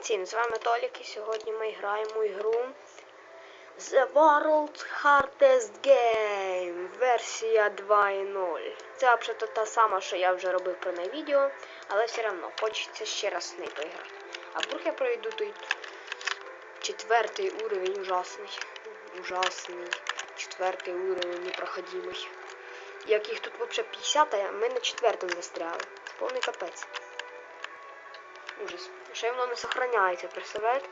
Всім з вами Толік і сьогодні ми граємо ігру The World's Hardest Game версія 2.0. Це взагалі та сама, що я вже робив про неї відео, але все одно хочеться ще раз в неї поіграти. А вдруг я пройду той четвертий уровень ужасний. Ужасний. Четвертий уровень непроходимий. Як їх тут взагалі 50, а ми на четвертому застряли. Повний капець. Ужас. Ще воно не сохраняється, представляєте?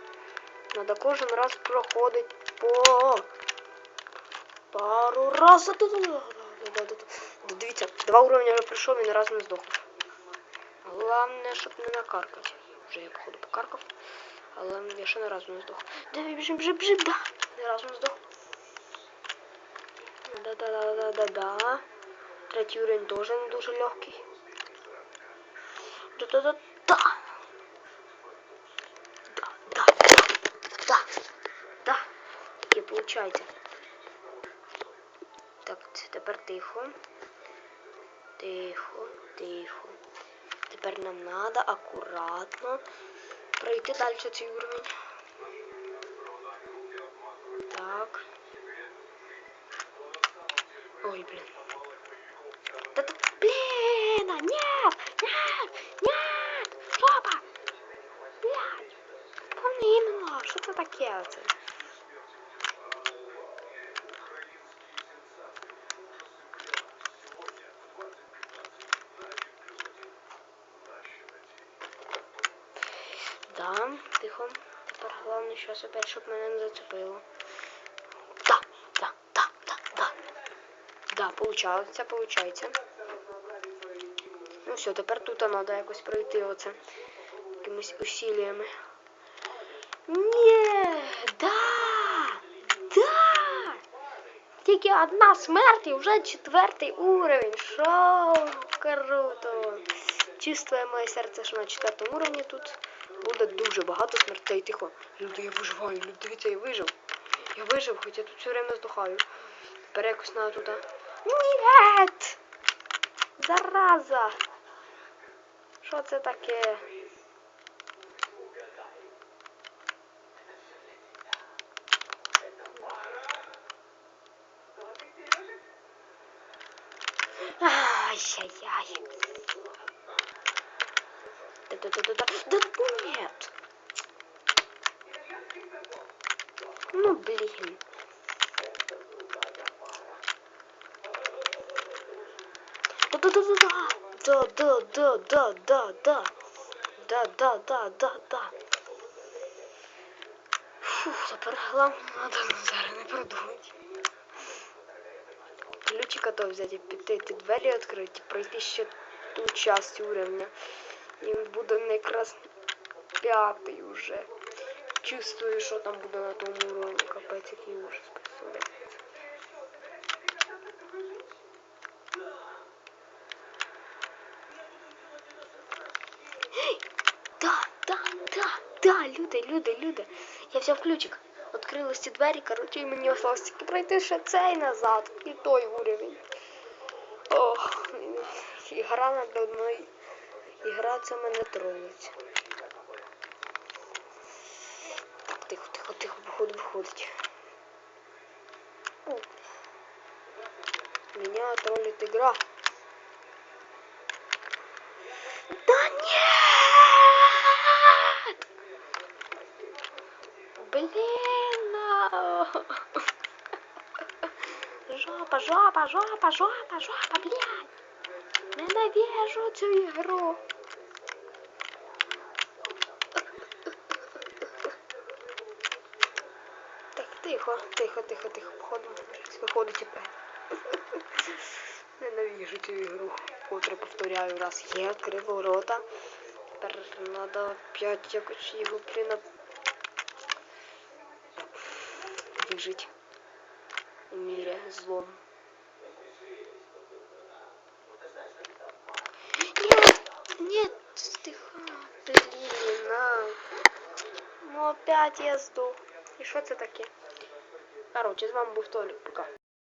Надо кожен раз проходить по пару раз. Дивіться, два уровня вже пройшов і ні разу не здох. Головне, щоб не накаркати. Вже я походу покаркав. Але я ще ні разу не здох. Давай біжим, біжим, біжим, да. Ні разу не здох. Да-да-да-да-да-да. Третій уровень теж не дуже легкий. Да-да-да-да. Да, да, да, да. Таке. Так, тепер тихо. Тихо, тихо. Тепер нам треба акуратно пройти далі цей уровень. Так. Ой, блин. Да, да, блин, а, нет, нет, нет, жопа, блядь, помимо, що це таке оце? Да, тихо. Тепер головне щось опять, щоб мене не зацепило. Да, да, да, да, да. Да, получається, получається. Ну все, тепер тут треба якось пройти оце. Якимись усилиями. Ні, да! Да! Тільки одна смерть і вже четвертий уровень. Шо, круто. Чувствує моє серце, що на четвертому уровні тут буде дуже багато смертей. Тихо. Люди, я виживаю, люди, дивіться, я вижив. Я вижив, хоч я тут все время здохаю. Тепер якось треба туди. Нет! Зараза! Що це таке? Ай-яй-яй. Да-да-да-да-да. Да нет. Ну, блин. Да-да-да-да-да. Да-да-да-да-да-да. Да-да-да-да-да. Фух, тепер головне треба зараз не продумати. Ключика то взяти, піти, ті двері відкрити, пройти ще ту часть уровня. І буде якраз п'ятий уже. Чувствую, що там буде на тому уровні. Капець, який ужас представляється. Да, да, да, да, люди, люди, люди. Я взяв ключик. Відкрились ці двері, коротше, і мені осталось тільки пройти ще цей назад. І той уровень. Ох, ігра над одної. Ігра це мене тронеться. Так, тихо, тихо, тихо, виходить. О. Меня троллит игра. Да нет! Блин! а. Жопа, жопа, жопа, жопа, жопа, блядь! Ненавижу цю ігру. тихо, тихо, тихо, тихо, походу. щось Виходить опять. Ненавижу цю ігру. Котре повторяю раз. Є, відкрив ворота. Тепер треба опять якось його блін, вижить у мире злом. Нет, нет, тихо, блин, а. Ну опять я здох. І що це таке? Короче, з вами був Толік, пока.